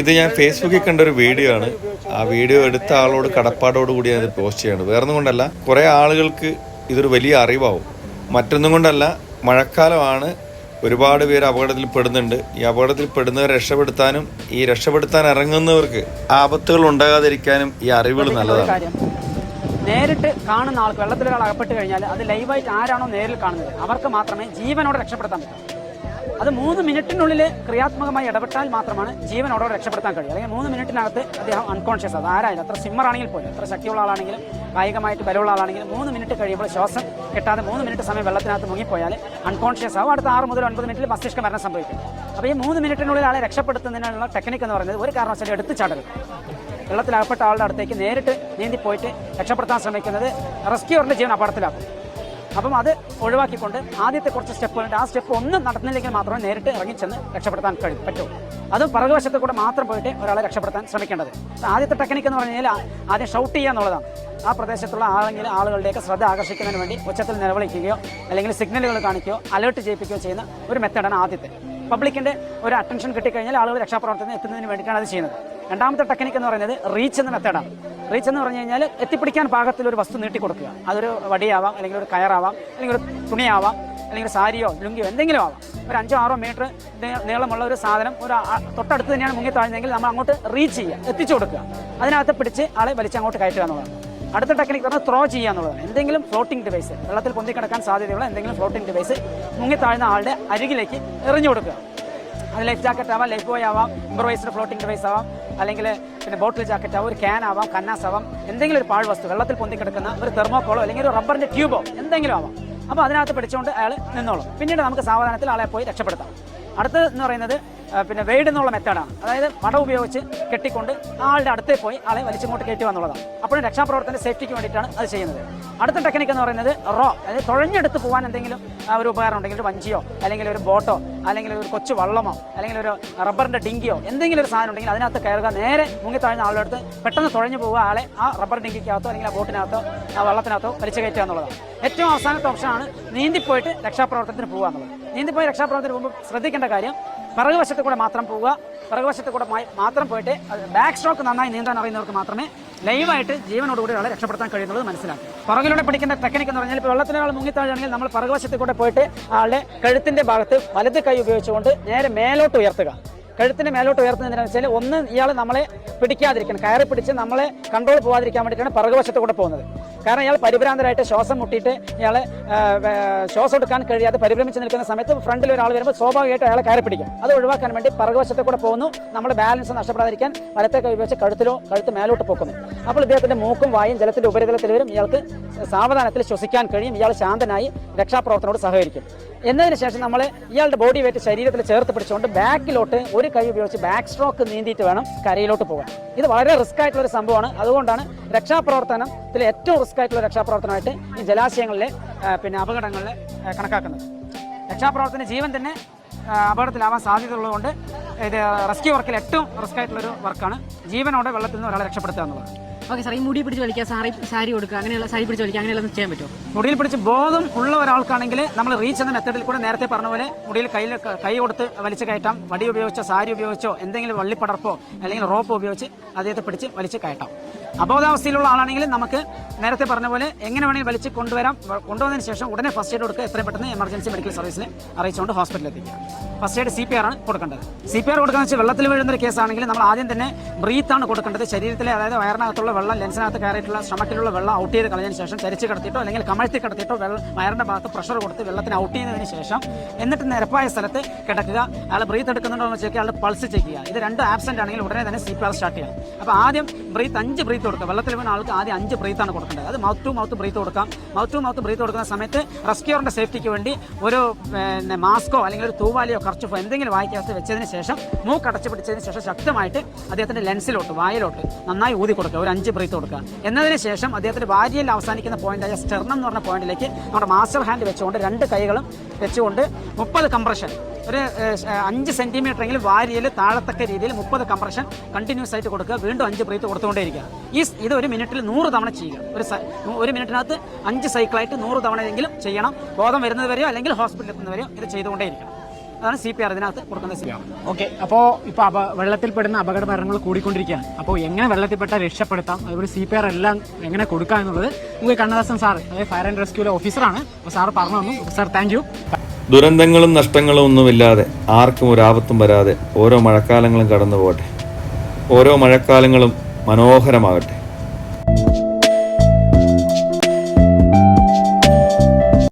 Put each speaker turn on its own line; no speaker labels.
ഇത് ഞാൻ ഫേസ്ബുക്കിൽ കണ്ട ഒരു വീഡിയോ ആണ്. ആ വീഡിയോ എടുത്ത ആളോട് കടപ്പാടോട് കൂടി ഞാൻ പോസ്റ്റ് ചെയ്യാണ്. വേറൊന്നും കൊണ്ടല്ല കുറേ ആളുകൾക്ക് ഇതൊരു വലിയ അറിവാവും. മറ്റൊന്നും കൊണ്ടല്ല മഴക്കാലമാണ്. ഒരുപാട് പേര് അപകടത്തിൽ പെടുന്നുണ്ട് ഈ അപകടത്തിൽ പെടുന്നവരെ രക്ഷപ്പെടുത്താനും ഈ രക്ഷപ്പെടുത്താൻ ഇറങ്ങുന്നവർക്ക് ആപത്തുകൾ ഉണ്ടാകാതിരിക്കാനും ഈ അറിവുകൾ നല്ലതാണ്.
നേരിട്ട് കാണുന്ന ആൾക്ക് വെള്ളത്തിൽ അകപ്പെട്ട് കഴിഞ്ഞാൽ അത് ലൈവായിട്ട് ആരാണോ നേരിൽ കാണുന്നത്? അവർക്ക് മാത്രമേ ജീവനോടെ രക്ഷപ്പെടുത്താൻ പറ്റൂ. അത് മൂന്ന് മിനിറ്റിനുള്ളിൽ ക്രിയാത്മകമായി ഇടപെട്ടാൽ മാത്രമാണ് ജീവനോടെ രക്ഷപ്പെടുത്താൻ കഴിയും. അല്ലെങ്കിൽ മൂന്ന് മിനിറ്റിനകത്ത് അദ്ദേഹം അൺകോൺഷ്യസ് അത് ആരായാലും അത്ര സിമ്മർ ആണെങ്കിൽ പോലും എത്ര ശക്തിയുള്ള ആളാണെങ്കിലും കായികമായിട്ട് ബലമുള്ള ആളാണെങ്കിലും മൂന്ന് മിനിറ്റ് കഴിയുമ്പോൾ ശ്വാസം കിട്ടാതെ മൂന്ന് മിനിറ്റ് സമയം വെള്ളത്തിനകത്ത് മുങ്ങിപ്പോയാൽ അൺകോൺഷ്യസ് ആവും. അടുത്ത ആറ് മുതൽ ഒൻപത് മിനിറ്റിൽ മസ്തിഷ്ക മരണം സംഭവിക്കും. അപ്പോൾ ഈ മൂന്ന് മിനിറ്റിനുള്ളിൽ ആളെ രക്ഷപ്പെടുത്തുന്നതിനുള്ള ടെക്നിക്ക് എന്ന് പറയുന്നത് ഒരു കാരണവശാലും എടുത്ത് ചാടരുത്. വെള്ളത്തിലകപ്പെട്ട ആളുടെ അടുത്തേക്ക് നേരിട്ട് നീന്തി പോയിട്ട് രക്ഷപ്പെടുത്താൻ ശ്രമിക്കുന്നത് റെസ്ക്യൂറിന്റെ ജീവൻ അപകടത്തിലാക്കും. അപ്പം അത് ഒഴിവാക്കിക്കൊണ്ട് ആദ്യത്തെ കുറച്ച് സ്റ്റെപ്പുകളുണ്ട്. ആ സ്റ്റെപ്പ് ഒന്നും നടത്തുന്നില്ലെങ്കിൽ മാത്രമേ നേരിട്ട് ഇറങ്ങിച്ചെന്ന് രക്ഷപ്പെടുത്താൻ കഴിയും പറ്റൂ. അത് പറകുവശത്ത് കൂടെ മാത്രം പോയിട്ട് ഒരാളെ രക്ഷപ്പെടുത്താൻ ശ്രമിക്കേണ്ടത്. ആദ്യത്തെ ടെക്നിക്ക് എന്ന് പറഞ്ഞാൽ ആദ്യം ഷൗട്ട് ചെയ്യുക എന്നുള്ളതാണ്. ആ പ്രദേശത്തുള്ള ആളെങ്കിലും ആളുകളുടെയൊക്കെ ശ്രദ്ധ ആകർഷിക്കുന്നതിന് വേണ്ടി ഉച്ചത്തിൽ നിലവിളിക്കുകയോ അല്ലെങ്കിൽ സിഗ്നലുകൾ കാണിക്കുകയോ അലേർട്ട് ചെയ്യിപ്പിക്കുകയോ ചെയ്യുന്ന ഒരു മെത്തേഡാണ് ആദ്യത്തെ. പബ്ലിക്കിന്റെ ഒരു അറ്റൻഷൻ കിട്ടിക്കഴിഞ്ഞാൽ ആളുകൾ രക്ഷാപ്രവർത്തനം എത്തുന്നതിന് വേണ്ടിയിട്ടാണ് അത് ചെയ്യുന്നത്. രണ്ടാമത്തെ ടെക്നിക്ക് എന്ന് പറയുന്നത് റീച്ച് എന്ന മെത്തേഡാണ് റീച്ച് എന്ന് പറഞ്ഞു കഴിഞ്ഞാൽ എത്തിപ്പിടിക്കാൻ പാകത്തിൽ ഒരു വസ്തു നീട്ടി കൊടുക്കുക. അതൊരു വടിയാവാം അല്ലെങ്കിൽ ഒരു കയറാവാം അല്ലെങ്കിൽ ഒരു തുണിയാവാം അല്ലെങ്കിൽ സാരിയോ ലുങ്കിയോ എന്തെങ്കിലും ആവാം. ഒരു അഞ്ചോ ആറോ മീറ്റർ നീളമുള്ള ഒരു സാധനം ഒരു തൊട്ടടുത്ത് തന്നെയാണ് മുങ്ങി താഴ്ന്നതെങ്കിൽ നമ്മൾ അങ്ങോട്ട് റീച്ച് ചെയ്യുക എത്തിച്ചു കൊടുക്കുക. അതിനകത്ത് പിടിച്ച് ആളെ വലിച്ച് അങ്ങോട്ട് കയറ്റുക എന്നുള്ളതാണ്. അടുത്ത ടെക്നിക്ക് പറഞ്ഞാൽ ത്രോ ചെയ്യുക എന്നുള്ളതാണ്. എന്തെങ്കിലും ഫ്ലോട്ടിംഗ് ഡിവൈസ് വെള്ളത്തിൽ പൊന്തി കിടക്കാൻ സാധ്യതയുള്ള എന്തെങ്കിലും ഫ്ലോട്ടിംഗ് ഡിവൈസ് മുങ്ങി താഴ്ന്ന ആളുടെ അരികിലേക്ക് എറിഞ്ഞു കൊടുക്കുക. അത് ലൈഫ് ജാക്കറ്റ് ആവാം ലൈഫ് ബോയ് ആവാം ഇംപ്രവൈസ്ഡ് ഫ്ലോട്ടിംഗ് ഡിവൈസ് ആവാം അല്ലെങ്കിൽ പിന്നെ ബോട്ടിൽ ജാക്കറ്റ് ആവാം ഒരു ക്യാൻ ആവാം കന്നാസ് ആവാം എന്തെങ്കിലും ഒരു പാഴ് വസ്തു വെള്ളത്തിൽ പൊന്തി കിടക്കുന്ന ഒരു തെർമോക്കോളോ അല്ലെങ്കിൽ ഒരു റബ്ബറിന്റെ ട്യൂബോ എന്തെങ്കിലും ആവാം. അപ്പോൾ അതിനകത്ത് പിടിച്ചുകൊണ്ട് അയാൾ നിന്നോളും. പിന്നീട് നമുക്ക് സാവധാനത്തിൽ ആളെ പോയി രക്ഷപ്പെടുത്താം. അടുത്തത് എന്ന് പറയുന്നത് പിന്നെ വെയ്ഡ് എന്നുള്ള മെത്തേഡാണ് അതായത് വട ഉപയോഗിച്ച് കെട്ടിക്കൊണ്ട് ആളുടെ അടുത്തേ പോയി ആളെ വലിച്ചിങ്ങോട്ട് കയറ്റുക എന്നുള്ളതാണ് അപ്പോഴും രക്ഷാപ്രവർത്തന സേഫ്റ്റിക്ക് വേണ്ടിയിട്ടാണ് അത് ചെയ്യുന്നത്. അടുത്ത ടെക്നിക്ക് എന്ന് പറയുന്നത് റോ അതായത് തുഴഞ്ഞെടുത്ത് പോകാൻ എന്തെങ്കിലും ഒരു ഉപകരണം ഉണ്ടെങ്കിൽ ഒരു വഞ്ചിയോ അല്ലെങ്കിൽ ഒരു ബോട്ടോ അല്ലെങ്കിൽ ഒരു കൊച്ചു വള്ളമോ അല്ലെങ്കിൽ ഒരു റബ്ബറിന്റെ ഡിങ്കിയോ എന്തെങ്കിലും ഒരു സാധനം ഉണ്ടെങ്കിൽ അതിനകത്ത് കയറുക. നേരെ മുങ്ങി താഴ്ന്ന ആളുടെ അടുത്ത് പെട്ടെന്ന് തുഴഞ്ഞു പോവുക ആളെ ആ റബ്ബർ ഡിങ്കിക്കകത്തോ അല്ലെങ്കിൽ ആ ബോട്ടിനകത്തോ ആ വള്ളത്തിനകത്തോ വലിച്ചു കയറ്റുക എന്നുള്ളതാണ്. ഏറ്റവും അവസാനത്തെ ഓപ്ഷനാണ് നീന്തിപ്പോയിട്ട് രക്ഷാപ്രവർത്തനത്തിന് പോകുക എന്നുള്ളത്. നീന്തിപ്പോയി രക്ഷാപ്രവർത്തനത്തിന് പോകുമ്പോൾ ശ്രദ്ധിക്കേണ്ട കാര്യം പിറകുവശത്ത് കൂടെ മാത്രം പോവുക. പിറകുവശത്ത് കൂടെ മാത്രം പോയിട്ട് ബാക്ക് സ്ട്രോക്ക് നന്നായി നീന്താൻ അറിയുന്നവർക്ക് മാത്രമേ ലൈവായിട്ട് ജീവനോടുകൂടി ഒരാളെ രക്ഷപ്പെടുത്താൻ കഴിയുന്നത് മനസ്സിലാക്കും. പുറകിലൂടെ പിടിക്കുന്ന ടെക്നിക്ക് എന്ന് പറഞ്ഞാൽ ഇപ്പോൾ വെള്ളത്തിനൊരാൾ മുങ്ങിത്താഴാണെങ്കിൽ നമ്മൾ പിറകുവശത്ത് കൂടെ പോയിട്ട് ആളുടെ കഴുത്തിന്റെ ഭാഗത്ത് വലത് കൈ ഉപയോഗിച്ചുകൊണ്ട് നേരെ മേലോട്ട് ഉയർത്തുക. കഴുത്തിന് മേലോട്ട് ഉയർത്തുന്നതിന് വെച്ചാൽ ഒന്ന് ഇയാൾ നമ്മളെ പിടിക്കാതിരിക്കണം. കയറി പിടിച്ച് നമ്മളെ കൺട്രോൾ പോകാതിരിക്കാൻ വേണ്ടിയിട്ടാണ് പിറകുവശത്ത് കൂടെ പോകുന്നത്. കാരണം ഇയാൾ പരിഭ്രാന്തരായിട്ട് ശ്വാസം മുട്ടിയിട്ട് ഇയാൾ ശ്വാസം എടുക്കാൻ കഴിയാതെ പരിഭ്രമിച്ച് നിൽക്കുന്ന സമയത്ത് ഫ്രണ്ടിൽ ഒരാൾ വരുമ്പോൾ സ്വാഭാവികമായിട്ട് അയാളെ കയറി പിടിക്കും. അത് ഒഴിവാക്കാൻ വേണ്ടി പിറകുവശത്തെ കൂടെ പോകുന്നു. നമ്മൾ ബാലൻസ് നഷ്ടപ്പെടാതിരിക്കാൻ വലത്തെ കൈ ഉപയോഗിച്ച് കഴുത്തിലോ കഴുത്ത് മേലോട്ട് പൊക്കുന്നു. അപ്പോൾ ഇദ്ദേഹത്തിന്റെ മൂക്കും വായും ജലത്തിന്റെ ഉപരിതലത്തിൽ വരും. ഇയാൾക്ക് സാവധാനത്തിൽ ശ്വസിക്കാൻ കഴിയും. ഇയാൾ ശാന്തനായി രക്ഷാപ്രവർത്തനോട് സഹകരിക്കും. എന്നതിന് ശേഷം നമ്മൾ ഇയാളുടെ ബോഡി വെയിറ്റ് ശരീരത്തിൽ ചേർത്ത് പിടിച്ചുകൊണ്ട് ബാക്കിലോട്ട് ഒരു കൈ ഉപയോഗിച്ച് ബാക്ക് സ്ട്രോക്ക് നീന്തിയിട്ട് വേണം കരയിലോട്ട് പോകാൻ. ഇത് വളരെ റിസ്ക് ആയിട്ടുള്ള ഒരു സംഭവമാണ്. അതുകൊണ്ടാണ് രക്ഷാപ്രവർത്തനത്തിൽ ഏറ്റവും റിസ്ക് ആയിട്ടുള്ള രക്ഷാപ്രവർത്തനമായിട്ട് ഈ ജലാശയങ്ങളിലെ പിന്നെ അപകടങ്ങളിൽ കണക്കാക്കുന്നത്. രക്ഷാപ്രവർത്തന ജീവൻ തന്നെ അപകടത്തിലാവാൻ സാധ്യതയുള്ളതുകൊണ്ട് ഇത് റെസ്ക്യൂ വർക്കിൽ ഏറ്റവും റിസ്ക് ആയിട്ടുള്ള ഒരു വർക്കാണ് ജീവനോടെ വെള്ളത്തിൽ നിന്ന് ഒരാളെ രക്ഷപ്പെടുത്തുക എന്നുള്ളത്.
ഓക്കെ സാർ ഈ മുടി പിടിച്ച് വലിക്കാം സാറി സാരി കൊടുക്കുക അങ്ങനെയുള്ള സാരി പിടിച്ച് വലിക്കുക അങ്ങനെയുള്ള ചെയ്യാൻ പറ്റുമോ?
മുടിയിൽ പിടിച്ച് ബോധം ഉള്ള ഒരാൾക്കാണെങ്കിൽ നമ്മൾ റീച്ച് എന്ന മെത്തഡിൽ കൂടെ നേരത്തെ പറഞ്ഞ പോലെ മുടിയിൽ കയ്യിൽ കൈ കൊടുത്ത് വലിച്ചു കയറ്റാം. വടി ഉപയോഗിച്ചോ സാരി ഉപയോഗിച്ചോ എന്തെങ്കിലും വള്ളിപ്പടർപ്പോ അല്ലെങ്കിൽ റോപ്പ് ഉപയോഗിച്ച് അദ്ദേഹത്തെ പിടിച്ച് വലിച്ച് കയറ്റാം. അബോധാവസ്ഥയിലുള്ള ആളാണെങ്കിൽ നമുക്ക് നേരത്തെ പറഞ്ഞ പോലെ എങ്ങനെ വേണമെങ്കിൽ വലിച്ച് കൊണ്ടുവരാം. കൊണ്ടുവന്നതിന് ശേഷം ഉടനെ ഫസ്റ്റ് എയ്ഡ് കൊടുക്കുക. എത്രയും പെട്ടെന്ന് എമർജൻസി മെഡിക്കൽ സർവീസിന് അറിയിച്ചുകൊണ്ട് ഹോസ്പിറ്റലിൽ എത്തിക്കുക. First aid C P R ആണ് കൊടുക്കേണ്ടത്. സി പി ആർ കൊടുക്കുന്ന വെച്ചാൽ വെള്ളത്തിൽ വീഴുന്ന ഒരു കേസാണെങ്കിൽ നമ്മൾ ആദ്യം തന്നെ ബ്രീത്ത് ആണ് കൊടുക്കേണ്ടത്. ശരീരത്തിലെ അതായത് വയറിനകത്തുള്ള വെള്ളം ലെൻസിനകത്ത് കയറിയിട്ടുള്ള ശ്രമത്തിലുള്ള വെള്ളം ഔട്ട് ചെയ്ത് കളഞ്ഞതിന് ശേഷം ചരിച്ച് കിടത്തിയിട്ടോ അല്ലെങ്കിൽ കമഴ്ത്തി കിടത്തിയിട്ടോ വെള്ളം വയറിന്റെ ഭാഗത്ത് പ്രഷർ കൊടുത്ത് വെള്ളത്തിന് ഔട്ട് ചെയ്തതിന് ശേഷം എന്നിട്ട് നിരപ്പായ സ്ഥലത്ത് കിടക്കുക. അയാൾ ബ്രീത്ത് എടുക്കുന്നുണ്ടോ എന്ന് ചെക്ക് അയാൾ പൾസ് ചെക്ക് ചെയ്യുക. ഇത് രണ്ട് ആബ്സെന്റ് ആണെങ്കിൽ ഉടനെ തന്നെ സി പി ആർ സ്റ്റാർട്ട് ചെയ്യാം. അപ്പോൾ ആദ്യം ബ്രീത്ത് അഞ്ച് ബ്രീത്ത് കൊടുക്കുക. വെള്ളത്തിൽ വീണ ആൾക്ക് ആദ്യം അഞ്ച് ബ്രീത്ത് ആണ് കൊടുക്കേണ്ടത്. അത് മൗത്ത് ടു മൗത്ത് ബ്രീത്ത് കൊടുക്കാം. മൗത്ത് ടു മൗത്ത് ബ്രീത്ത് കൊടുക്കുന്ന സമയത്ത് റെസ്ക്യൂറിന്റെ സേഫ്റ്റിക്ക് വേണ്ടി ഒരു പിന്നെ മാസ്കോ അല്ലെങ്കിൽ ഒരു തൂവാലിയോ കർച്ചഫോ എന്തെങ്കിലും വായിക്കകത്ത് വെച്ചതിന് ശേഷം മൂക്ക് അടച്ചു പിടിച്ചതിന് ശേഷം ശക്തമായിട്ട് അദ്ദേഹത്തിന്റെ ലെൻസിലോട്ട് വായിലോട്ട് നന്നായി ഊതി കൊടുക്കുക. ഒരു അഞ്ച് ബ്രീത്ത് കൊടുക്കുക. എന്നതിന് ശേഷം അദ്ദേഹത്തിന്റെ ഭാര്യയിൽ അവസാനിക്കുന്ന പോയിന്റായ സ്റ്റെർണം എന്ന് പറഞ്ഞ പോയിന്റിലേക്ക് നമ്മുടെ മാസ്റ്റർ ഹാൻഡ് വെച്ചുകൊണ്ട് രണ്ട് കൈകളും വെച്ചുകൊണ്ട് മുപ്പത് കംപ്രഷൻ ഒരു അഞ്ച് സെന്റിമീറ്റർ എങ്കിലും വാരിയിൽ താഴത്തക്ക രീതിയിൽ മുപ്പത് കംപ്രഷൻ കണ്ടിന്യൂസ് ആയിട്ട് കൊടുക്കുക. വീണ്ടും അഞ്ച് ബ്രീത്ത് കൊടുത്തുകൊണ്ടേയിരിക്കുക. ഈ ഇത് ഒരു മിനിറ്റിൽ നൂറ് തവണ ചെയ്യുക. ഒരു ഒരു മിനിറ്റിനകത്ത് അഞ്ച് സൈക്കിളായിട്ട് നൂറ് തവണയെങ്കിലും ചെയ്യണം. ബോധം വരുന്നത് വരെയോ അല്ലെങ്കിൽ ഹോസ്പിറ്റലിൽ എത്തുന്നവരെയോ ഇത് ചെയ്തുകൊണ്ടേയിരിക്കണം. അതാണ് സി പി ആർ ഇതിനകത്ത് കൊടുക്കുന്ന സി പി ആർ
ഓക്കെ അപ്പോൾ ഇപ്പോൾ അപ വെള്ളത്തിൽപ്പെടുന്ന അപകട മരണങ്ങൾ കൂടിക്കൊണ്ടിരിക്കുകയാണ്. അപ്പോൾ എങ്ങനെ വെള്ളത്തിൽപ്പെട്ട രക്ഷപ്പെടുത്താം? അതുപോലെ സി പി ആർ എല്ലാം എങ്ങനെ കൊടുക്കാം എന്നുള്ളത് നമുക്ക് കണ്ണദാസൻ സാർ അതായത് ഫയർ ആൻഡ് റെസ്ക്യൂലെ ഓഫീസറാണ് അപ്പോൾ സാർ പറഞ്ഞു തന്നു. സാർ താങ്ക് യു
ദുരന്തങ്ങളും നഷ്ടങ്ങളും ഒന്നുമില്ലാതെ ആർക്കും ഒരു ആപത്തും വരാതെ ഓരോ മഴക്കാലങ്ങളും കടന്നു പോകട്ടെ ഓരോ മഴക്കാലങ്ങളും മനോഹരമാകട്ടെ.